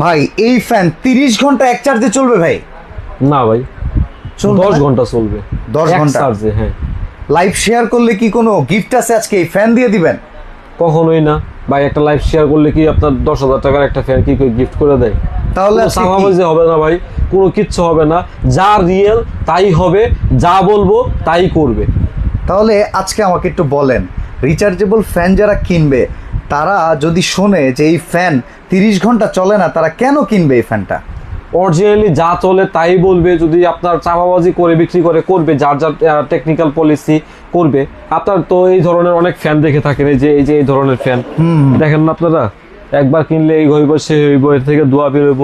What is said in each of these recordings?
ভাই এই ফ্যান তিরিশ ঘণ্টা এক চার্জে চলবে ভাই? না ভাই দশ? ঘণ্টা চলবে। 10 ঘণ্টা? চার্জে হ্যাঁ। লাইভ শেয়ার করলে কি কোনো গিফট আছে আজকে? এই ফ্যান দিয়ে দিবেন? কখনোই না। ভাই একটা লাইভ শেয়ার করলে কি আপনার দশ হাজার টাকার একটা ফ্যান কি গিফট করে দেয়? তাহলে? সামাবাজি হবে না ভাই কোনো কিচ্ছু হবে না। যা রিয়েল তাই হবে যা বলব তাই করবে। তাহলে আজকে আমাকে একটু বলেন রিচার্জেবল ফ্যান যারা কিনবে তারা যদি শোনে যে এই ফ্যান তিরিশ ঘণ্টা চলে না তারা কেন কিনবে এই ফ্যানটা অরিজিনালি যা চলে তাই বলবে যদি আপনার চাপাবাজি করে বিক্রি করে করবে যার যার টেকনিক্যাল পলিসি করবে। আপনার তো এই ধরনের অনেক ফ্যান দেখে থাকেন এই যে এই যে এই ধরনের ফ্যান দেখেন না আপনারা? একবার কিনলে এই হইব সে হইব এর থেকে দোয়া বের হইব।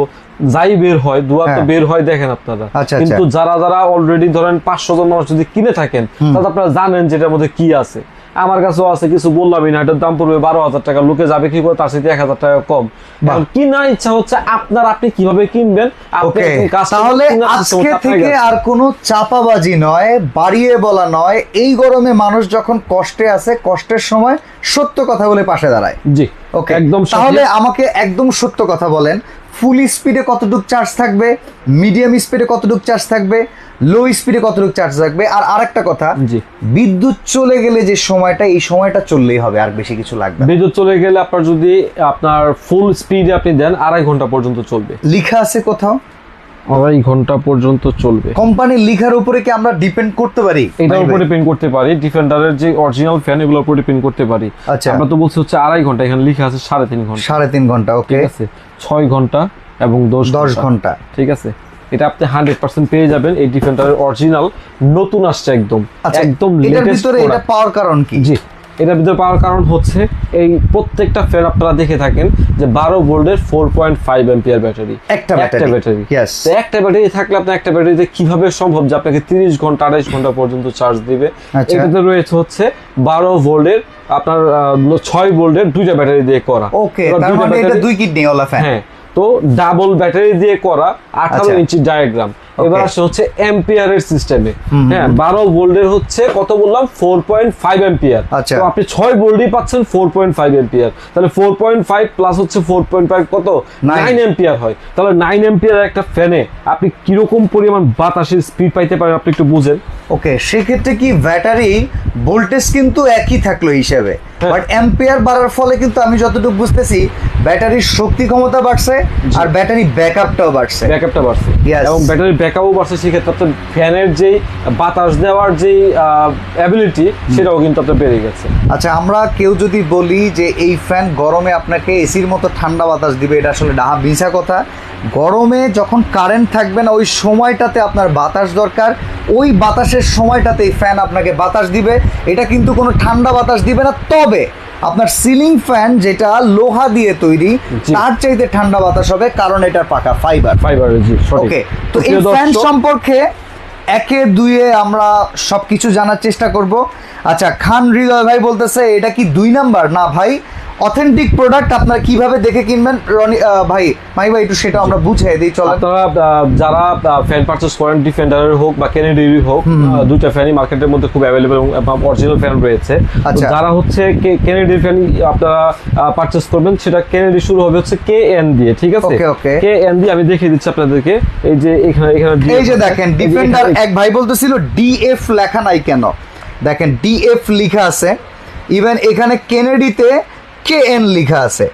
যাই বের হয় দোয়া তো হ্যাঁ। বের হয় দেখেন আপনারা। আচ্ছা, কিন্তু যারা যারা অলরেডি ধরেন পাঁচশো জন মানুষ যদি কিনে থাকেন তাহলে আপনারা জানেন যে এটার মধ্যে কি আছে। আমার কাছেও আছে কিছু বললামই না এটার দাম পড়বে বারো হাজার টাকা লোকে যাবে কি করে তার সাথে এক হাজার টাকা কম। কিনা ইচ্ছা হচ্ছে আপনার আপনি কীভাবে কিনবেন তাহলে আজকে থেকে আর কোনো চাপাবাজি নয় বাড়িয়ে বলা নয় এই গরমে মানুষ যখন কষ্টে আছে কষ্টের সময় সত্য কথা বলে পাশে দাঁড়ায়। জি ওকে একদম তাহলে আমাকে একদম সত্য কথা বলেন ফুল স্পিডে কতটুকু চার্জ থাকবে? মিডিয়াম স্পিডে কতটুকু চার্জ থাকবে? লো স্পিডে কতটুকু চার্জ থাকবে? আর আরেকটা কথা যে বিদ্যুৎ চলে গেলে যে সময়টা এই সময়টা চললেই হবে আর বেশি কিছু লাগবে বিদ্যুৎ চলে গেলে আপনার যদি আপনার ফুল স্পিডে আপনি দেন আড়াই ঘণ্টা পর্যন্ত চলবে। লিখা আছে কোথাও? আড়াই ঘণ্টা পর্যন্ত চলবে। কোম্পানির লিখার উপরে কি আমরা ডিপেন্ড করতে পারি? এটার উপরে? পেন করতে পারি ডিফেন্ডারের যে অরিজিনাল ফ্যান এগুলোর উপরে পেন করতে পারি। আচ্ছা। আমরা তো বলছি হচ্ছে আড়াই ঘণ্টা এখানে লিখা আছে সাড়ে তিন ঘণ্টা। সাড়ে তিন ঘণ্টা ওকে ঠিক আছে? ছয় ঘণ্টা এবং দশ দশ ঘণ্টা। ঠিক আছে? এটা আপনি হান্ড্রেড পার্সেন্ট পেয়ে যাবেন এই ডিফেন্ডারের অরিজিনাল নতুন আসছে একদম। আচ্ছা একদম ভিতরে এটা পাওয়ার কারণ কি? জি। এটার ভিতরে পাওয়ার কারণ হচ্ছে এই প্রত্যেকটা ফ্যান আপনারা দেখে থাকেন যে বারো ভোল্টের four point five ampere battery একটা ব্যাটারি ব্যাটারি একটা ব্যাটারি থাকলে আপনার একটা ব্যাটারিতে কীভাবে সম্ভব যে আপনাকে তিরিশ ঘণ্টা আড়াইশ ঘণ্টা পর্যন্ত চার্জ দিবে? আচ্ছা। এটাতে রয়েছে হচ্ছে বারো ভোল্টের আপনার ছয় ভোল্টের দুইটা ব্যাটারি দিয়ে করা। ওকে মানে এটা দুই কিডনি ওলা ফ্যান হ্যাঁ। তো ডাবল ব্যাটারি দিয়ে করা আঠারো আচ্ছা। ইঞ্চি ডায়াগ্রাম এবার আসে হচ্ছে এম্পিয়ারের সিস্টেমে হ্যাঁ বারো ভোল্টের হচ্ছে কত বললাম? Four point five ampere. তো আপনি ছয় ভোল্টই পাচ্ছেন ফোর পয়েন্ট ফাইভ এম্পিয়ার তাহলে ফোর পয়েন্ট ফাইভ প্লাস হচ্ছে ফোর পয়েন্ট ফাইভ কত? নাইন এম্পিয়ার হয়। তাহলে নাইন এম্পিয়ার একটা ফ্যানে আপনি কীরকম পরিমাণ বাতাসের স্পিড পাইতে পারেন আপনি একটু বুঝেন। ওকে সেক্ষেত্রে কি ব্যাটারি ভোল্টেজ কিন্তু একই থাকল হিসেবে। বাট অ্যাম্পিয়ার বাড়ার ফলে কিন্তু আমি যতটুকু বুঝতেছি ব্যাটারির শক্তি ক্ষমতা বাড়ছে আর ব্যাটারি ব্যাকআপটাও বাড়ছে। ব্যাকআপটা বাড়ছে। এবং ব্যাটারি ব্যাকআপও বাড়ছে সেক্ষেত্রে আপনার ফ্যানের যেই বাতাস দেওয়ার যেই অ্যাবিলিটি সেটাও কিন্তু আপনার বেড়ে গেছে। আচ্ছা আমরা কেউ যদি বলি যে এই ফ্যান গরমে আপনাকে এসির মতো ঠান্ডা বাতাস দিবে এটা আসলে ডাহা মিশা কথা। গরমে যখন কারেন্ট থাকবে না ওই সময়টাতে আপনার বাতাস দরকার। ওই বাতাসের সময়টাতে এই ফ্যান আপনাকে বাতাস দিবে। এটা কিন্তু কোনো ঠান্ডা বাতাস দিবে না তবে আপনার সিলিং ফ্যান যেটা লোহা দিয়ে তৈরি তার চাইতে ঠান্ডা বাতাস হবে কারণ এটা পাকা ফাইবার ফাইবার ওকে তো এই ফ্যান সম্পর্কে একে দুয়ে আমরা সবকিছু জানার চেষ্টা করব। আচ্ছা খান হৃদয় ভাই বলতেছে এটা কি দুই নাম্বার? না ভাই অথেন্টিক প্রোডাক্ট আপনারা কীভাবে দেখে কিনবেন? রনি ভাই মাই ভাই একটু সেটা আমরা বুঝিয়ে দিই চলো আপনারা যারা ফ্যান পারচেস করেন ডিফেন্ডারের হোক বা কেনেডির হোক দুইটা ফ্যানই মার্কেটের মধ্যে খুব অ্যাভেলেবল এবং অরিজিনাল ফ্যান রয়েছে। আচ্ছা। যারা হচ্ছে কেনেডির ফ্যান আপনারা পারচেস করবেন সেটা কেনেডি শুরু হবে হচ্ছে কে এন দিয়ে ঠিক আছে. কে এন দিয়ে আমি দেখিয়ে দিচ্ছি আপনাদেরকে এই যে এখানে এখানে এই যে দেখেন ডিফেন্ডার এক ভাই বলতেছিল ডিএফ লেখা নাই কেন? দেখেন ডিএফ লিখা আছে ইভেন এখানে কেনেডিতে কে এন লেখা আছে।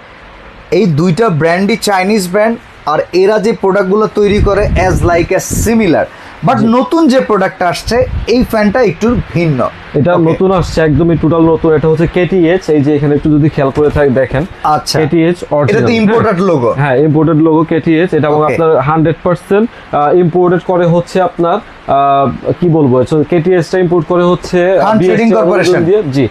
এই দুইটা ব্র্যান্ডই চাইনিজ ব্র্যান্ড আর এরা যে প্রোডাক্টগুলো তৈরি করে as like as similar but নতুন যে প্রোডাক্টটা আসছে এই ফ্যানটা একটু ভিন্ন। এটা. নতুন আসছে একদমই টোটাল নতুন। এটা হচ্ছে কেটিএইচ এই যে এখানে একটু যদি খেয়াল করে থাকে দেখেন। আচ্ছা। কেটিএইচ এটা তো ইম্পোর্টেড লোগো হ্যাঁ ইম্পোর্টেড লোগো কেটিএইচ এটা এবং আপনার হান্ড্রেড পার্সেন্ট ইম্পোর্টেড করে হচ্ছে আপনার কি বলব কেটিএসটা ইম্পোর্ট করে হচ্ছে Corporation। দিয়ে জি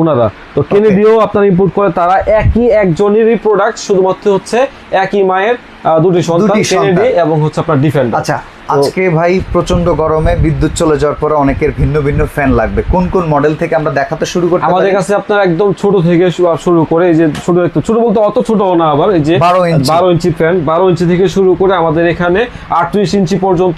উনারা। তো কেনেডিও আপনার ইম্পোর্ট করে তারা একই একজনেরই প্রোডাক্ট শুধুমাত্র হচ্ছে একই মায়ের দুটি সন্তান দুটি সন্তান। কেনেডি এবং হচ্ছে আপনার ডিফেন্ডার আচ্ছা আজকে ভাই প্রচণ্ড গরমে বিদ্যুৎ চলে যাওয়ার পরে অনেকের ভিন্ন ভিন্ন ফ্যান লাগবে। কোন কোন মডেল থেকে আমরা দেখাতে শুরু করতে আমাদের কাছে আপনার একদম ছোট থেকে শুরু করে এই যে ছোট একটু ছোট বলতে অত ছোট না আবার এই যে 12 ইঞ্চি। বারো ইঞ্চি ফ্যান বারো ইঞ্চি থেকে শুরু করে আমাদের এখানে আটত্রিশ ইঞ্চি পর্যন্ত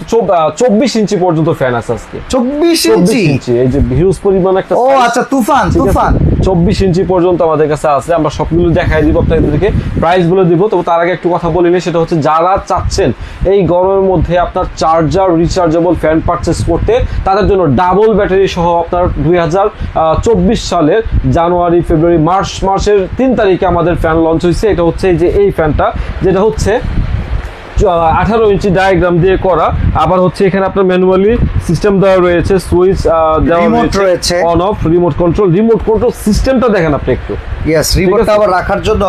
চব্বিশ ইঞ্চি পর্যন্ত ফ্যান আছে আজকে। চব্বিশ চব্বিশ ইঞ্চি ইঞ্চি এই যে হিউজ পরিমাণ একটা ও আচ্ছা তুফান তুফান। চব্বিশ ইঞ্চি পর্যন্ত আমাদের কাছে আছে আমরা সবগুলো দেখাই দিব আপনাদেরকে প্রাইস বলে দিব। তবে তার আগে একটু কথা বলিনি সেটা হচ্ছে যারা চাচ্ছেন এই গরমের মধ্যে আপনার চার্জার রিচার্জেবল ফ্যান পারচেস করতে তাদের জন্য ডাবল ব্যাটারি সহ আপনার দুই হাজার চব্বিশ সালের জানুয়ারি, ফেব্রুয়ারি, মার্চ মাসের তিন তারিখে আমাদের ফ্যান লঞ্চ হয়েছে এটা হচ্ছে যে, এই ফ্যানটা যেটা হচ্ছে আঠারো ইঞ্চি ডায়াগ্রাম দিয়ে করা। আবার হচ্ছে এখানে আপনার ম্যানুয়ালি সিস্টেম দেওয়া রয়েছে সুইচ দেওয়া রয়েছে। On off remote control remote control সিস্টেমটা দেখেন আপনি একটু। ইয়েস রিমোটটা আবার রাখার জন্য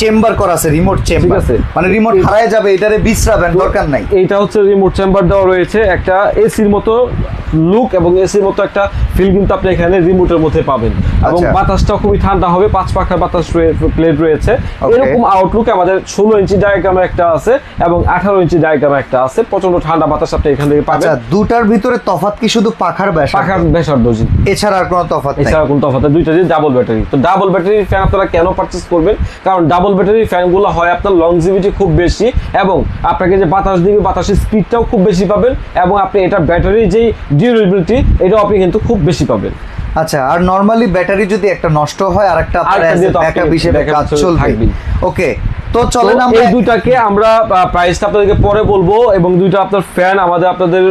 চেম্বার করা আছে রিমোট চেম্বার আছে। মানে রিমোট হারায় যাবে এটারে বিশ্রাবেন দরকার নাই। এটা হচ্ছে রিমোট চেম্বার দেওয়া রয়েছে একটা এসির মতো লুক এবং এসির মতো একটা ফিল কিন্তু আপনি এখানে রিমোটের মধ্যে পাবেন। এবং আচ্ছা। বাতাসটা খুবই ঠান্ডা হবে পাঁচ পাখার বাতাস প্লেট রয়েছে। এরকম আউটলুক আমাদের ষোলো ইঞ্চি ডায়াগ্রামে একটা আছে এবং আঠারো ইঞ্চি ডায়াগ্রামে একটা আছে। প্রচণ্ড ঠান্ডা বাতাস আপনি এখান থেকে পাবেন। আচ্ছা দুটার ভিতরে তফাৎ কি শুধু পাখার ব্যাস পাখার ব্যাসার্ধ জি। এছাড়া আর কোনো তফাৎ নাই? এছাড়া কোন তফাতে দুইটা দিয়ে ডাবল ব্যাটারি তো ডাবল ব্যাটারি ফ্যান আপনারা কেন পারচেস করবেন? কারণ ডাবল ব্যাটারি ফ্যানগুলো হয় আপনার লংজিভিটি খুব বেশি এবং আপনাকে যে বাতাস দিবে বাতাসের স্পিডটাও খুব বেশি পাবেন এবং আপনি এটা ব্যাটারি যেই ডিউরেবিলিটি এটাও আপনি কিন্তু খুব বেশি পাবেন। আচ্ছা আর নরমালি ব্যাটারি যদি একটা নষ্ট হয় আর একটা ব্যাকআপ হিসেবে কাজ চলবে। ওকে তো চলেন আমরা এই দুইটাকে আমরা প্রাইসটা আপনাদেরকে পরে বলব এবং দুইটা আপনার ফ্যান আমাদের আপনাদের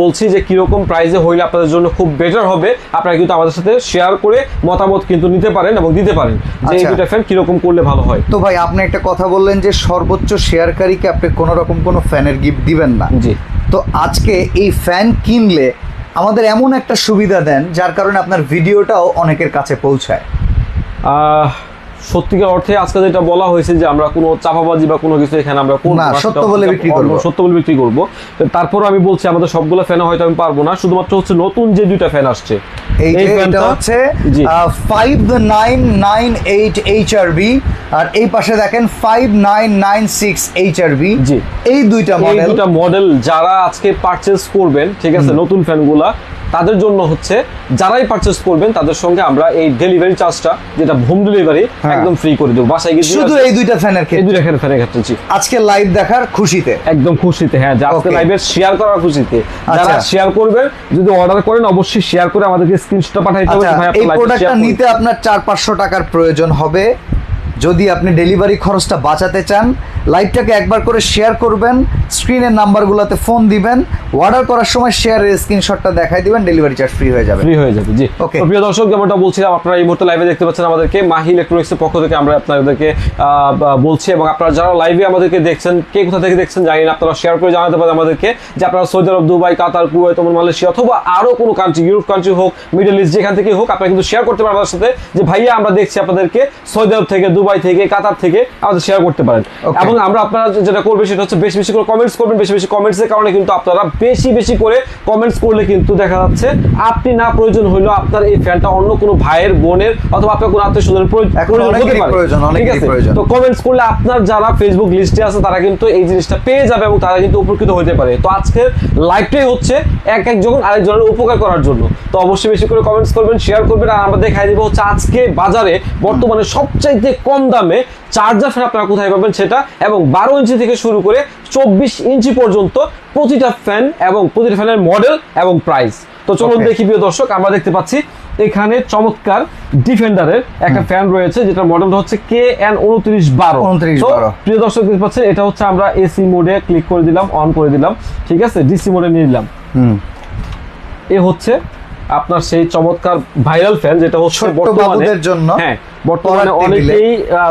বলছি যে কীরকম প্রাইসে হইলে আপনাদের জন্য খুব বেটার হবে। আপনারা কিন্তু আমাদের সাথে শেয়ার করে মতামত কিন্তু নিতে পারেন এবং দিতে পারেন যে এই আচ্ছা। দুইটা ফ্যান কীরকম করলে ভালো হয়। তো ভাই আপনি একটা কথা বললেন যে সর্বোচ্চ শেয়ারকারীকে আপনি কোনো রকম কোনো ফ্যানের গিফট দিবেন না। জি। তো আজকে এই ফ্যান কিনলে আমাদের এমন একটা সুবিধা দেন, যার কারণে আপনার ভিডিওটাও অনেকের কাছে পৌঁছায়। সত্যিকার অর্থে আজকে যেটা বলা হয়েছে যে আমরা কোনো চাপাবাজি বা কোনো কিছু এখানে আমরা করব না, না, সত্য বলে বিক্রি করব। সত্য বলে বিক্রি করব। তারপরও আমি বলছি আমাদের সবগুলো ফ্যানে হয়তো আমি পারব না। শুধুমাত্র হচ্ছে নতুন যে দুইটা ফ্যান আসছে। এই ফ্যানটা- হচ্ছে জি। Five nine nine eight H R B R এই পাশে দেখেন five nine nine six H R B জি। এই দুইটা মডেল দুটা মডেল যারা আজকে পারচেস করবেন ঠিক আছে নতুন ফ্যানগুলা তাদের জন্য হচ্ছে যারাই পারচেস করবেন তাদের সঙ্গে আমরা এই ডেলিভারি চার্জটা যেটা হোম ডেলিভারি হ্যাঁ। একদম ফ্রি করে দেবো। বাসায় গিয়ে শুধু এই দুইটা ফ্যানের এই ক্ষেত্রে দুইটা ফ্যান ফ্যানের ক্ষেত্রে জি। আজকে লাইভ দেখার খুশিতে। একদম খুশিতে হ্যাঁ আজকে লাইভে শেয়ার করার খুশিতে। যারা আচ্ছা। শেয়ার করবেন যদি অর্ডার করেন অবশ্যই শেয়ার করে আমাদেরকে স্ক্রিনশটটা পাঠাইতে হবে আচ্ছা ভাই এই প্রোডাক্টটা নিতে আপনার চার পাঁচশো টাকার প্রয়োজন হবে। যদি আপনি ডেলিভারি খরচটা বাঁচাতে চান লাইভটাকে একবার করে শেয়ার করবেন স্ক্রিনের নাম্বারগুলোতে ফোন দিবেন অর্ডার করার সময় শেয়ারের স্ক্রিনশটটা দেখাই দিবেন ডেলিভারি চার্জ ফ্রি হয়ে যাবে ফ্রি হয়ে যাবে জি. তো প্রিয় দর্শক যেমনটা বলছিলাম আপনারা এই মুহূর্তে লাইভে দেখতে পাচ্ছেন আমাদেরকে মাহি ইলেকট্রনিক্সের পক্ষ থেকে আমরা আপনাদেরকে বলছি এবং আপনারা যারা লাইভে আমাদেরকে দেখছেন কে কোথা থেকে দেখছেন জানি না আপনারা শেয়ার করে জানাতে পারেন আমাদেরকে যে আপনারা Saudi Arab Dubai Qatar Kuwait Malaysia অথবা আরও কোনো কান্ট্রি ইউরোপ কান্ট্রি হোক মিডল ইস্ট যেখান থেকে হোক আপনারা কিন্তু শেয়ার করতে পারেন আমাদের সাথে যে ভাইয়া আমরা দেখছি আপনাদেরকে সৌদি আরব থেকে দুবাই থেকে কাতার থেকে আমাদের শেয়ার করতে পারেন Okay. এবং আমরা আপনারা যেটা করবেন সেটা হচ্ছে বেশি বেশি করে কমেন্টস করবেন বেশি বেশি কমেন্টসের কারণে কিন্তু আপনারা বেশি বেশি করে কমেন্টস করলে কিন্তু দেখা যাচ্ছে আপনি না প্রয়োজন হইল আপনার এই ফ্যানটা অন্য কোনো ভাইয়ের বোনের অথবা আপনার কোনো আত্মীয় স্বজনের প্রয়োজন, অনেকেরই প্রয়োজন। তো কমেন্টস করলে আপনার যারা ফেসবুক লিস্টে আছে তারা কিন্তু এই জিনিসটা পেয়ে যাবে এবং তারা কিন্তু উপকৃত হতে পারে। তো আজকের লাইভটাই হচ্ছে এক একজন আরেকজনের উপকার করার জন্য। তো অবশ্যই বেশি করে কমেন্টস করবেন শেয়ার করবেন আর আমরা দেখাই দিব হচ্ছে আজকে বাজারে বর্তমানে সবচাইতে কম দামে চার্জার ফ্যান আপনারা কোথায় পাবেন সেটা এবং বারো ইঞ্চি থেকে শুরু করে চব্বিশ ইঞ্চি পর্যন্ত প্রতিটা ফ্যান এবং প্রতিটা ফ্যানের মডেল এবং প্রাইস তো চলুন দেখি প্রিয় দর্শক আমরা দেখতে পাচ্ছি এখানে চমৎকার ডিফেন্ডারের একটা ফ্যান রয়েছে যেটা মডেলটা হচ্ছে কে এন উনত্রিশ বারো। 2912 প্রিয় দর্শক দেখতে পাচ্ছেন এটা হচ্ছে আমরা এসি মোডে ক্লিক করে দিলাম অন করে দিলাম ঠিক আছে? ডিসি মোডে নিয়ে নিলাম। হুম। এ হচ্ছে আপনার সেই চমৎকার ভাইরাল ফ্যান যেটা হচ্ছে বর্তমানে জন্য। হ্যাঁ বর্তমানে অনেকেই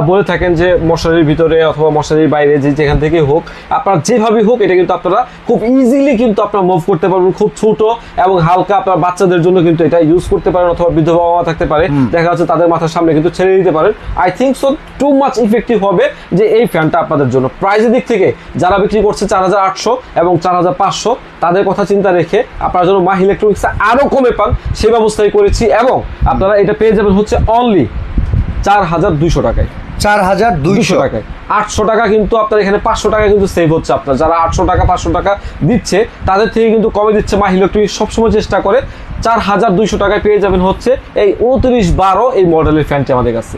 বলে থাকেন যে মশারির ভিতরে অথবা মশারির বাইরে যে যেখান থেকে হোক আপনার যেভাবে হোক এটা কিন্তু আপনারা খুব ইজিলি কিন্তু আপনারা মুভ করতে পারবেন। খুব ছোট এবং হালকা আপনার বাচ্চাদের জন্য কিন্তু এটা ইউজ করতে পারেন অথবা বৃদ্ধ বাবা মা থাকতে পারে। দেখা যাচ্ছে তাদের মাথার সামনে কিন্তু ছেড়ে দিতে পারেন। I think so too much effective হবে যে এই ফ্যানটা আপনাদের জন্য। প্রাইজের দিক থেকে যারা বিক্রি করছে চার হাজার আটশো এবং চার হাজার পাঁচশো তাদের কথা চিন্তা রেখে আপনারা যেন মাহ ইলেকট্রনিক্স আরও কমে পান সেই ব্যবস্থাই করেছি এবং আপনারা এটা পেয়ে যাবেন হচ্ছে অনলি চার হাজার দুইশো টাকায়। চার হাজার দুইশো। টাকায়। আটশো টাকা কিন্তু আপনার এখানে পাঁচশো টাকা কিন্তু সেভ হচ্ছে আপনার। যারা আটশো টাকা পাঁচশো টাকা দিচ্ছে তাদের থেকে কিন্তু কমে দিচ্ছে। মাহ ইলেকট্রনিক সবসময় চেষ্টা করে চার হাজার দুইশো টাকায় পেয়ে যাবেন হচ্ছে এই উনত্রিশ বারো এই মডেলের ফ্যানটি আমাদের কাছে।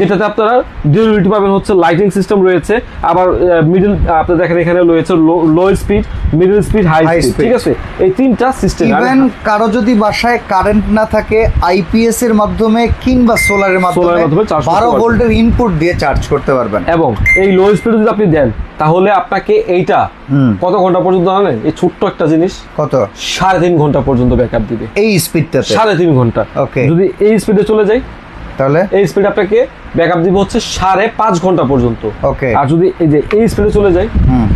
যেটাতে আপনারা ডিউরেবিলিটি পাবেন হচ্ছে লাইটিং সিস্টেম রয়েছে আবার মিডল আপনি দেখেন এখানে রয়েছে low speed middle speed high speed ঠিক আছে? এই তিনটা সিস্টেম ইভেন কারও যদি বাসায় কারেন্ট না থাকে আইপিএস এর মাধ্যমে কিংবা সোলারের মাধ্যমে মাধ্যমে charge করতে বারো পারবেন। ভোল্টের ইনপুট দিয়ে চার্জ করতে পারবেন। এবং এই লো স্পিডে যদি আপনি দেন তাহলে আপনাকে এইটা কত ঘণ্টা পর্যন্ত জানেন? এই ছোট্ট একটা জিনিস কত? সাড়ে তিন ঘণ্টা পর্যন্ত ব্যাকআপ দিবে। এই স্পিডটাতে সাড়ে তিন ঘণ্টা। ওকে যদি এই স্পিডে চলে যাই তাহলে? এই স্পিড আপনাকে ব্যাকআপ দিবে হচ্ছে সাড়ে পাঁচ ঘণ্টা পর্যন্ত। ওকে আর যদি এই যে এই স্পিডে চলে যায় হুম।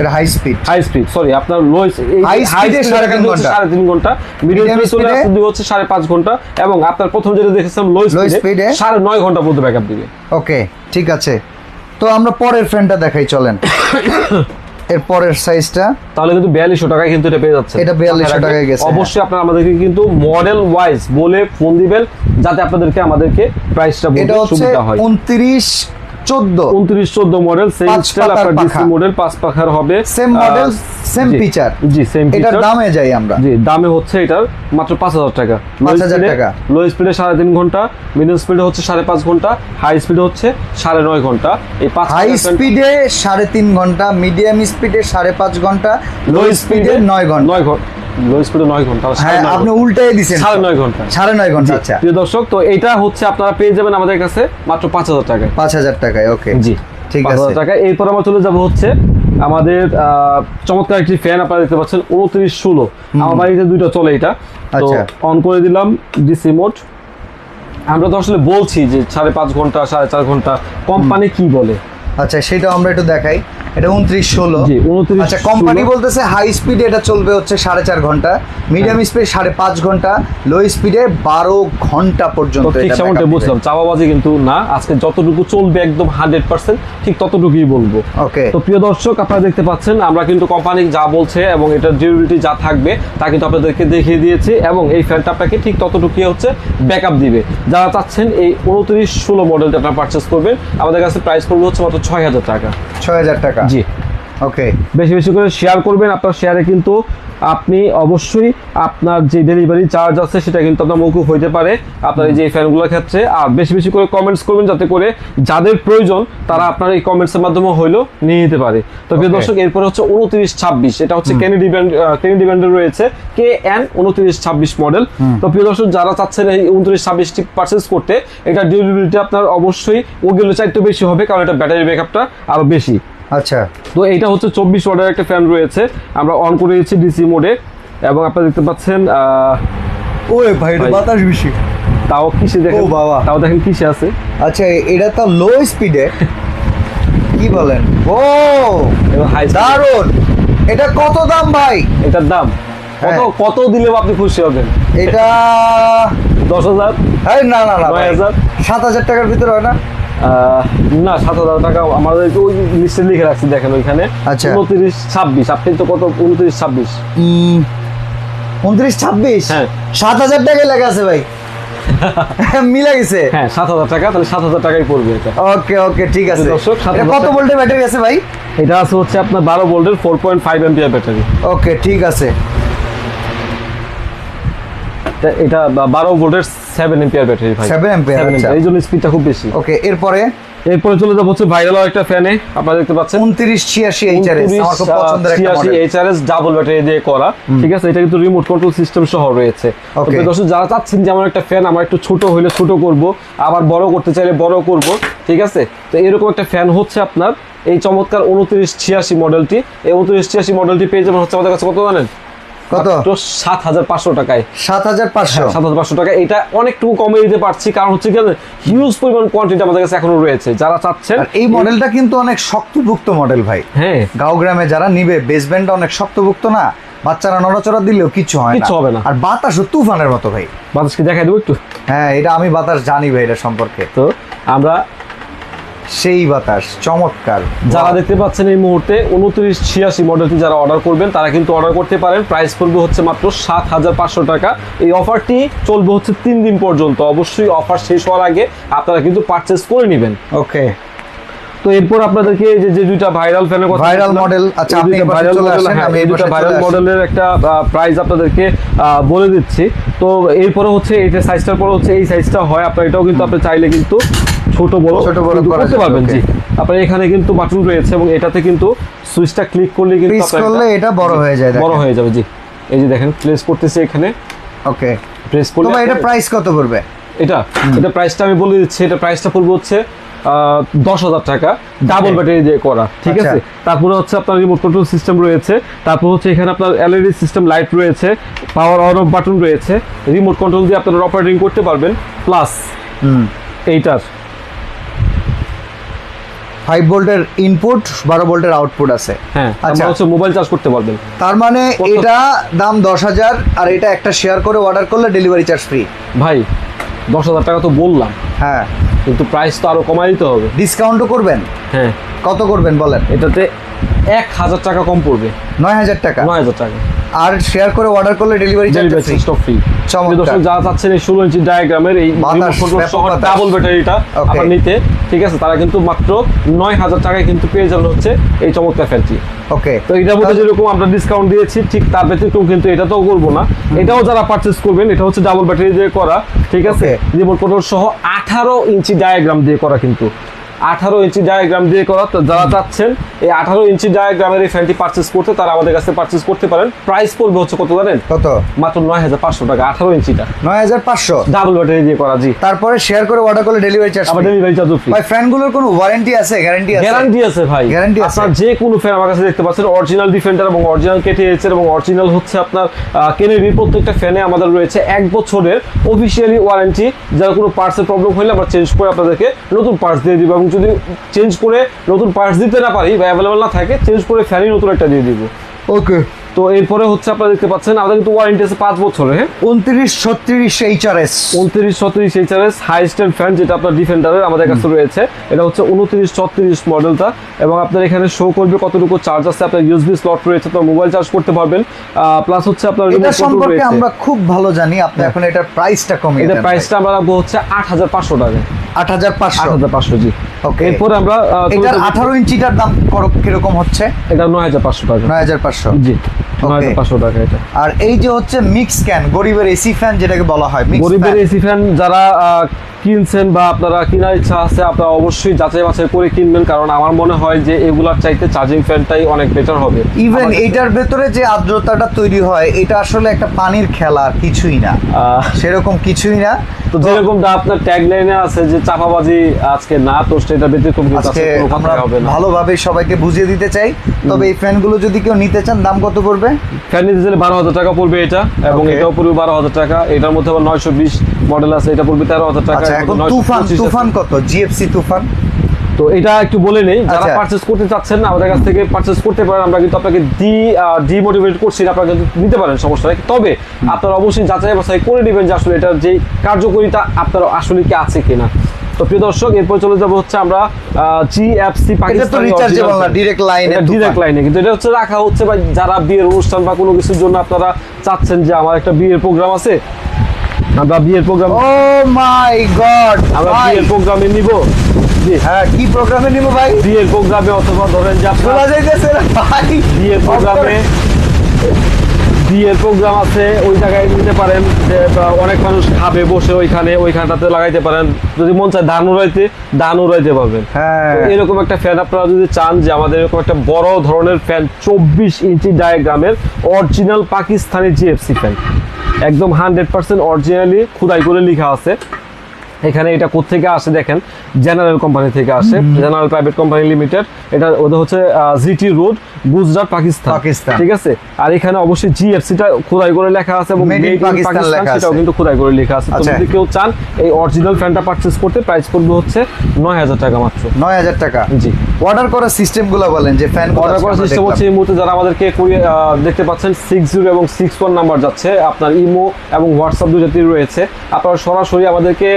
এটা high speed high speed sorry আপনার লো speed এ সাড়ে তিন ঘণ্টা। সাড়ে তিন ঘণ্টা। মিডিয়াম স্পিডে চলে আসতে হচ্ছে সাড়ে পাঁচ ঘণ্টা এবং আপনার প্রথম যেটা দেখেছিলাম লো স্পিডে সাড়ে নয় ঘণ্টা পর্যন্ত ব্যাকআপ দিবে। ওকে ঠিক আছে। তো আমরা পরের ফ্যানটা দেখাই চলেন। এর পরের সাইজটা তাহলে কিন্তু বিয়াল্লিশশো টাকায় কিন্তু এটা পেয়ে যাচ্ছে এটা 4200 টাকায় গেছে, হ্যাঁ। অবশ্যই আপনারা আমাদেরকে কিন্তু মডেল ওয়াইজ বলে ফোন দিবেন যাতে আপনাদেরকে আমাদেরকে প্রাইসটা এটা বলতে হচ্ছে সুবিধা হয়। উনত্রিশ চোদ্দ। উনত্রিশ চোদ্দ মডেল সেম স্টাইল আপনার ডিসি মডেল পাঁচ পাখার হবে। Same জি, সেম এটার দামে যাই আমরা। জি দামে হচ্ছে এটার মাত্র পাঁচ হাজার টাকা। 5,000 টাকা। লো স্পিডে সাড়ে তিন ঘণ্টা মিডিয়াম স্পিডে হচ্ছে সাড়ে পাঁচ ঘণ্টা হাই স্পিডে হচ্ছে সাড়ে নয় ঘণ্টা। এই পাঁচ হাই স্পিডে সাড়ে তিন ঘণ্টা মিডিয়াম স্পিডে সাড়ে পাঁচ ঘণ্টা লো স্পিডে নয় ঘণ্টা। নয় ঘণ্টা। লো স্পিডে নয় ঘণ্টা হ্যাঁ আপনি ঘণ্টা। আচ্ছা। প্রিয় দর্শক তো এটা হচ্ছে আপনারা পেয়ে যাবেন আমাদের কাছে মাত্র পাঁচ হাজার টাকায়। পাঁচ হাজার টাকায় ওকে। জি ঠিক আছে। টাকা এরপর আমরা চলে যাব হচ্ছে আমাদের আহ, চমৎকার একটি ফ্যান আপনারা দেখতে পাচ্ছেন উনত্রিশ ষোলো। আমার বাড়িতে দুইটা চলে এটা। তো আচ্ছা। অন করে দিলাম ডিসি মোড আমরা তো আসলে বলছি যে সাড়ে পাঁচ ঘণ্টা সাড়ে চার ঘণ্টা কোম্পানি কি বলে? আচ্ছা সেটা আমরা একটু দেখাই। এটা উনত্রিশ ষোলো। জি, 29 আচ্ছা কোম্পানি 16 বলতেছে হাই স্পিডে এটা চলবে হচ্ছে সাড়ে চার ঘণ্টা মিডিয়াম হ্যাঁ। স্পিড সাড়ে পাঁচ ঘণ্টা লো স্পিডে বারো ঘণ্টা পর্যন্ত ঠিক সেমনটা বুঝলাম চাওয়াবাজি কিন্তু না আজকে যতটুকু চলবে একদম হান্ড্রেড পার্সেন্ট ঠিক ততটুকুই বলব। ওকে তো প্রিয় দর্শক আপনারা দেখতে পাচ্ছেন আমরা কিন্তু কোম্পানি যা বলছে এবং এটার ডিউরিটি যা থাকবে তা কিন্তু আপনাদেরকে দেখিয়ে দিয়েছি এবং এই ফ্যানটা আপনাকে ঠিক ততটুকুই হচ্ছে ব্যাকআপ দিবে। যারা চাচ্ছেন এই উনত্রিশ ষোলো মডেলটা আপনারা পারচেস করবেন আমাদের কাছে প্রাইস পড়বে হচ্ছে মাত্র ছয় হাজার টাকা। ছয় হাজার টাকা। জি। ওকে বেশি বেশি করে শেয়ার করবেন আপনার শেয়ারে কিন্তু আপনি অবশ্যই আপনার যে ডেলিভারি চার্জ আছে সেটা কিন্তু আপনার মৌকুফ হইতে পারে আপনার এই যে ফ্যানগুলোর ক্ষেত্রে। আর বেশি বেশি করে কমেন্টস করবেন যাতে করে যাদের প্রয়োজন তারা আপনার এই কমেন্টসের মাধ্যমে হইলেও নিয়ে নিতে পারে। তো প্রিয়. দর্শক এরপরে হচ্ছে উনত্রিশ ছাব্বিশ এটা হচ্ছে কেনেডি ব্র্যান্ড কেনেডি ব্র্যান্ডের রয়েছে কে এন উনত্রিশ ছাব্বিশ মডেল তো প্রিয় দর্শক যারা চাচ্ছেন এই উনত্রিশ ছাব্বিশটি পারচেস করতে এটা ডিউরেবিলিটি আপনার অবশ্যই ওগুলো চাইতে বেশি হবে কারণ এটা ব্যাটারি ব্যাকআপটা আরও বেশি। আচ্ছা। তো এইটা হচ্ছে চব্বিশ ওয়াটের একটা ফ্যান রয়েছে। আমরা অন করে দিচ্ছি ডিসি মোডে এবং আপনারা দেখতে পাচ্ছেন ওরে ভাই এটা বাতাস বেশি। তাও কিসে দেখেন? বাবা। তাও দেখেন কিসে আছে? আচ্ছা এটা তো লো স্পিডে কি বলেন? ও হাই দারুণ এটা কত দাম ভাই? এটার দাম? কত হ্যাঁ। কত দিলেও আপনি খুশি হবেন? এটা দশ হাজার? না না না নয়। হাজার? সাত হাজার টাকার ভিতরে হয় না? না সাত হাজার টাকা আমাদের ওই লিস্টে লিখে রাখছি দেখেন ওইখানে। আচ্ছা। উনত্রিশ ছাব্বিশ আপনি তো কত উনত্রিশ ছাব্বিশ? উনত্রিশ ছাব্বিশ? হ্যাঁ। সাত হাজার টাকায় লেখা আছে ভাই। মিলে গেছে? হ্যাঁ সাত হাজার টাকা তাহলে সাত হাজার টাকাই পড়বে এটা। ওকে ওকে ঠিক আছে। দর্শক, কত। ভোল্টের ব্যাটারি আছে ভাই? এটা আছে হচ্ছে আপনার বারো ভোল্টের four point five ampere battery okay ঠিক আছে। এটা- এটা বা- বারো ভোল্টের সেভেন এমপিআর ব্যাটারি ভাই। 7 ampere, 7 আচ্ছা। স্পিডটা খুব বেশি। ওকে এরপরে? এরপরে চলে যাব হচ্ছে ভাইরাল একটা ফ্যানে আপনারা দেখতে পাচ্ছেন। উনত্রিশ ছিয়াশি এইচআরএস আমার খুব পছন্দের একটা মডেল এইচআরএস ডাবল ব্যাটারি দিয়ে করা ঠিক আছে? এটা কিন্তু রিমোট কন্ট্রোল সিস্টেম সহ রয়েছে। তো দর্শক যারা চাচ্ছেন যে আমার একটা ফ্যান আমার একটু ছোট হইলে ছোট করব আবার বড় করতে চাইলে বড় করব ঠিক আছে? তো এরকম একটা ফ্যান হচ্ছে আপনার। এই চমৎকার উনত্রিশ ছিয়াশি মডেলটি এই উনত্রিশ ছিয়াশি মডেলটি পেয়ে যাবেন হচ্ছে আমাদের কাছে কত জানেন? কত? সাত হাজার পাঁচশো টাকায়। সাত হাজার পাঁচশো? সাত হাজার পাঁচশো টাকা এটা অনেকটুকু কমে দিতে পারছি কারণ হচ্ছে কি হিউজ পরিমাণ কোয়ান্টিটি আমাদের কাছে এখনও রয়েছে। যারা চাচ্ছেন এই মডেলটা কিন্তু অনেক শক্তভুক্ত মডেল ভাই। হ্যাঁ। গাঁও গ্রামে যারা নিবে বেসমেন্টটা অনেক শক্তভুক্ত না বাচ্চারা নড়াচড়া দিলেও কিচ্ছু হয় কিচ্ছু হবে না। আর বাতাসও তুফানের মতো ভাই। বাতাসকে দেখাই দেবো একটু? হ্যাঁ এটা আমি বাতাস জানি ভাই এটা সম্পর্কে। তো আমরা সেই বাতাস চমৎকার। যারা দেখতে পাচ্ছেন এই মুহূর্তে উনত্রিশ ছিয়াশি মডেলটি যারা অর্ডার করবেন তারা কিন্তু অর্ডার করতে পারেন। প্রাইস পড়বে হচ্ছে মাত্র সাত হাজার পাঁচশো টাকা। এই অফারটি চলবে হচ্ছে তিন দিন পর্যন্ত। অবশ্যই অফার শেষ হওয়ার আগে আপনারা কিন্তু পারচেস করে নেবেন। ওকে। তো এরপর আপনাদেরকে এই যে যে দুইটা ভাইরাল ফ্যানের কথা ভাইরাল মডেল আচ্ছা, আপনি চলে আসেন, হ্যাঁ, আমি এই দুইটা ভাইরাল মডেলের একটা প্রাইস আপনাদেরকে বলে দিচ্ছি। তো এরপরে হচ্ছে এইটা সাইজটার পরে হচ্ছে এই সাইজটা হয়। আপনার এটাও কিন্তু আপনি চাইলে কিন্তু ছোট বড় ছোট বড় করতে পারবেন জি। আপনার এখানে কিন্তু বাটন রয়েছে এবং এটাতে কিন্তু সুইচটা ক্লিক করলে কিন্তু প্রেস করলে এটা বড় হয়ে যায় বড় হয়ে যাবে জি। এই যে দেখেন প্লেস করতেছে এখানে। ওকে প্রেস করলে এটা প্রাইস কত পড়বে? এটা এটা প্রাইসটা আমি বলে দিচ্ছি এটা প্রাইসটা পড়বে হচ্ছে দশ হাজার টাকা ডাবল ব্যাটারি দিয়ে করা ঠিক আচ্ছা। আছে? তারপরে হচ্ছে আপনার রিমোট কন্ট্রোল সিস্টেম রয়েছে তারপর হচ্ছে এখানে আপনার এলইডি সিস্টেম লাইট রয়েছে পাওয়ার অন অফ বাটন রয়েছে রিমোট কন্ট্রোল দিয়ে আপনারা অপারেটিং করতে পারবেন প্লাস এইটার। ফাইভ ভোল্টের ইনপুট বারো ভোল্টের আউটপুট আছে। হ্যাঁ আচ্ছা। হচ্ছে মোবাইল চার্জ করতে পারবেন। তার মানে এটা দাম দশ হাজার আর এটা একটা শেয়ার করে অর্ডার করলে ডেলিভারি চার্জ ফ্রি ভাই দশ হাজার টাকা তো বললাম। হ্যাঁ। কিন্তু প্রাইস তো আরও কমাই দিতে হবে। ডিসকাউন্টও করবেন? হ্যাঁ। কত করবেন বলেন? এটাতে এক হাজার টাকা কম পড়বে। নয় হাজার টাকা। নয় হাজার টাকা। আর শেয়ার করে অর্ডার করলে ডেলিভারি চার্জ ডেলিভারি ফ্রি। দর্শক যারা চাচ্ছেন এই ষোলো ইঞ্চি ডায়াগ্রামের এই ডাবল ব্যাটারিটা. আপনার নিতে ঠিক আছে তারা কিন্তু মাত্র নয় হাজার টাকায় কিন্তু পেয়ে যাবেন হচ্ছে এই চমৎকার ফ্যানটি ওকে তো এটার মধ্যে যেরকম আমরা ডিসকাউন্ট দিয়েছি ঠিক তার ব্যতিক্রম কিন্তু এটা তো করব না। এটাও যারা পারচেস করবেন এটা হচ্ছে ডাবল ব্যাটারি দিয়ে করা ঠিক আছে. রিমোট কন্ট্রোল সহ আঠারো ইঞ্চি ডায়াগ্রাম দিয়ে করা কিন্তু। আঠারো ইঞ্চি ডায়াগ্রাম দিয়ে করা যারা চাচ্ছেন এই আঠারো ইঞ্চি ডায়াগ্রামের এই ফ্যানটি পারচেস করতে তারা আমাদের কাছে পারচেস করতে পারেন। প্রাইস পড়বে হচ্ছে কত জানেন? কত? মাত্র নয় হাজার পাঁচশো টাকা আঠারো ইঞ্চিটা। নয় হাজার পাঁচশো? ডাবল ব্যাটারি দিয়ে করা জি। তারপরে শেয়ার করে অর্ডার করলে ডেলিভারি চার্জ আবার ডেলিভারি চার্জ ফ্রি ভাই ফ্যানগুলোর কোনো ওয়ারেন্টি আছে? গ্যারান্টি আছে? গ্যারান্টি আছে ভাই। Guarantee আছে? আপনার যে কোনো ফ্যান আমার কাছে দেখতে পাচ্ছেন অরিজিনাল ডিফেন্ডার এবং অরিজিনাল কেটিএইচ এর এবং অরিজিনাল হচ্ছে আপনার কেনেডির প্রত্যেকটা ফ্যানে আমাদের রয়েছে এক বছরের অফিসিয়ালি ওয়ারেন্টি যার কোনো পার্টসের প্রবলেম হলে আমরা চেঞ্জ করে আপনাদেরকে নতুন পার্টস দিয়ে দিব এবং যদি চেঞ্জ করে নতুন পার্টস দিতে না পারি বা অ্যাভেলেবল না থাকে চেঞ্জ করে ফ্যানই নতুন একটা দিয়ে দিব। ওকে তো এরপরে হচ্ছে আপনারা দেখতে পাচ্ছেন আমাদের কিন্তু ওয়ারেন্টি আছে পাঁচ বছরের হ্যাঁ? উনত্রিশ ছত্রিশ এইচআরএস উনত্রিশ ছত্রিশ এইচআরএস হাই স্ট্যান্ড ফ্যান যেটা আপনার ডিফেন্ডারের আমাদের কাছে রয়েছে। এটা হচ্ছে উনত্রিশ ছত্রিশ মডেলটা এবং আপনার এখানে শো করবে কতটুকু চার্জ আছে আপনার ইউএসবি স্লট রয়েছে তো মোবাইল চার্জ করতে পারবেন। প্লাস হচ্ছে আপনার এটা সম্পর্কে আমরা খুব ভালো জানি আপনি এখন এটার প্রাইসটা কমিয়ে এটা প্রাইসটা আমরা রাখব হচ্ছে আট হাজার পাঁচশো টাকা। আট হাজার পাঁচশো। আট হাজার পাঁচশো জি। এরপরে আমরা এটার ইঞ্চিটার দাম কীরকম হচ্ছে? এটা নয় হাজার পাঁচশো টাকা। জি টাকা এটা। আর এই যে হচ্ছে মিক্স ক্যান গরিবের এসি ফ্যান যেটাকে বলা হয় গরিবের এসি ফ্যান যারা কিনছেন বা আপনারা কেনার ইচ্ছা আছে আপনারা অবশ্যই যাচাই বাছাই করে কিনবেন কারণ আমার মনে হয় যে এগুলার চাইতে চার্জিং ফ্যানটাই অনেক বেটার হবে। ইভেন এটার ভেতরে যে আর্দ্রতাটা তৈরি হয় এটা আসলে একটা পানির খেলা কিছুই না। সেরকম কিছুই না। তো যেরকমটা আপনার ট্যাগ লাইনে আছে যে চাপাবাজি আজকে না তো ব্যতিক্রম আজকে আমরা ভালোভাবে সবাইকে বুঝিয়ে দিতে চাই। তবে এই ফ্যানগুলো যদি কেউ নিতে চান দাম কত পড়বে? ফ্যান নিতে চাইলে বারো হাজার টাকা পড়বে এটা এবং এটাও পড়বে বারো হাজার টাকা। এটার মধ্যে আবার নয়শো বিশ মডেল আছে এটা পড়বে তেরো হাজার টাকা আচ্ছা এখন তুফান তুফান কত? জিএফসি তুফান? তো এটা একটু বলে নেই যারা আচ্ছা। পারচেস করতে চাচ্ছেন আমাদের কাছ থেকে পারচেস করতে পারেন আমরা কিন্তু আপনাকে ডি ডিমোটিভেট করছি না, আপনারা কিন্তু নিতে পারেন সমস্যা নেই। তবে আপনারা অবশ্যই যাচাই বাছাই করে নেবেন যে আসলে এটার যে কার্যকরিতা আপনার আসলে কি আছে কিনা। তো প্রিয় দর্শক এরপর চলে যাব হচ্ছে আমরা জিএফসি এটা তো পাকিস্তানি রিচার্জেবল না ডিরেক্ট লাইনে ডিরেক্ট লাইনে কিন্তু এটা হচ্ছে রাখা হচ্ছে বা যারা বিয়ের অনুষ্ঠান বা কোনো কিছুর জন্য আপনারা চাচ্ছেন যে আমার একটা বিয়ের প্রোগ্রাম আছে আমরা বিয়ের প্রোগ্রাম ও মাই গড আমরা বিয়ের প্রোগ্রামে নিব। জি। হ্যাঁ কি প্রোগ্রামে নিব ভাই? বিয়ের প্রোগ্রামে অথবা ধরেন যে আপনারা শোনা যাইতেছে না ভাই। বিয়ের প্রোগ্রামে বিয়ের প্রোগ্রাম আছে ওই জায়গায় নিতে পারেন যে অনেক মানুষ খাবে বসে ওইখানে ওইখানটাতে লাগাইতে পারেন। যদি মন চায় ধান উড়াইতে ধান উড়াইতে পারবেন। হ্যাঁ। এরকম একটা ফ্যান আপনারা যদি চান যে আমাদের এরকম একটা বড় ধরনের ফ্যান চব্বিশ ইঞ্চি ডায়াগ্রামের অরিজিনাল পাকিস্তানি জিএফসি ফ্যান একদম হান্ড্রেড পার্সেন্ট অরিজিনালি খুদাই করে লেখা আছে। এখানে এটা কোথেকে আসে দেখেন? জেনারেল কোম্পানি থেকে আসে। জেনারেল প্রাইভেট কোম্পানি লিমিটেড এটা ওদের হচ্ছে জিটি রোড গুজরাট পাকিস্তান পাকিস্তান। ঠিক আছে? আর এখানে অবশ্যই জিএফসিটা খোদাই করে লেখা আছে এবং মেড ইন পাকিস্তান লেখা সেটাও। কিন্তু খোদাই করে লেখা আছে। তো আচ্ছা। যদি কেউ চান এই অরিজিনাল ফ্যানটা পারচেস করতে প্রাইস পড়বে হচ্ছে নয় হাজার টাকা মাত্র। নয় হাজার টাকা। জি। অর্ডার করার সিস্টেমগুলো বলেন যে ফ্যান অর্ডার করার সিস্টেম হচ্ছে এই মুহূর্তে যারা আমাদেরকে দেখতে পাচ্ছেন সিক্স জিরো এবং সিক্স ওয়ান নাম্বার যাচ্ছে। আপনার ইমো এবং হোয়াটসঅ্যাপ দুটাতেই রয়েছে। আপনারা সরাসরি আমাদেরকে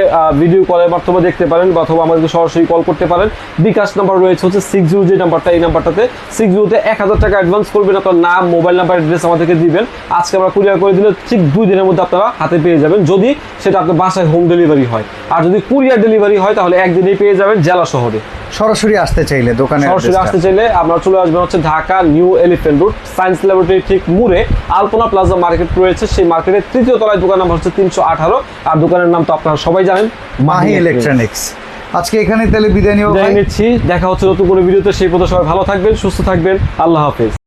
ভিডিও কলের মাধ্যমে দেখতে পারেন অথবা আমাদেরকে সরাসরি কল করতে পারেন। বিকাশ নাম্বার রয়েছে হচ্ছে সিক্স জিরো যে নাম্বারটা এই নাম্বারটাতে সিক্স জিরোতে এক হাজার টাকা অ্যাডভান্স করবেন, আপনার নাম মোবাইল নাম্বার অ্যাড্রেস আমাদেরকে দিবেন। আজকে আমরা কুরিয়ার করে দিলে ঠিক দুই দিনের মধ্যে আপনারা হাতে পেয়ে যাবেন, যদি সেটা আপনার বাসায় হোম ডেলিভারি হয়। আর যদি কুরিয়ার ডেলিভারি হয়, তাহলে একদিনেই পেয়ে যাবেন জেলা শহরে। সরাসরি আসতে চাইলে দোকানে সরাসরি আসতে চাইলে আপনারা চলে আসবেন হচ্ছে Dhaka new elephant road science laboratory ঠিক মুড়ে। আলপনা প্লাজা মার্কেট রয়েছে সেই মার্কেটের তৃতীয় তলায় দোকান নাম্বার হচ্ছে তিনশো আঠারো। আর দোকানের নাম তো আপনারা সবাই জানেন মাহি ইলেকট্রনিক্স আজকে এখানে তাহলে বিদায় নিয়ে বিদায় নিচ্ছি দেখা হচ্ছে নতুন কোনো ভিডিওতে সেই পথে সবাই ভালো থাকবেন সুস্থ থাকবেন আল্লাহ হাফেজ।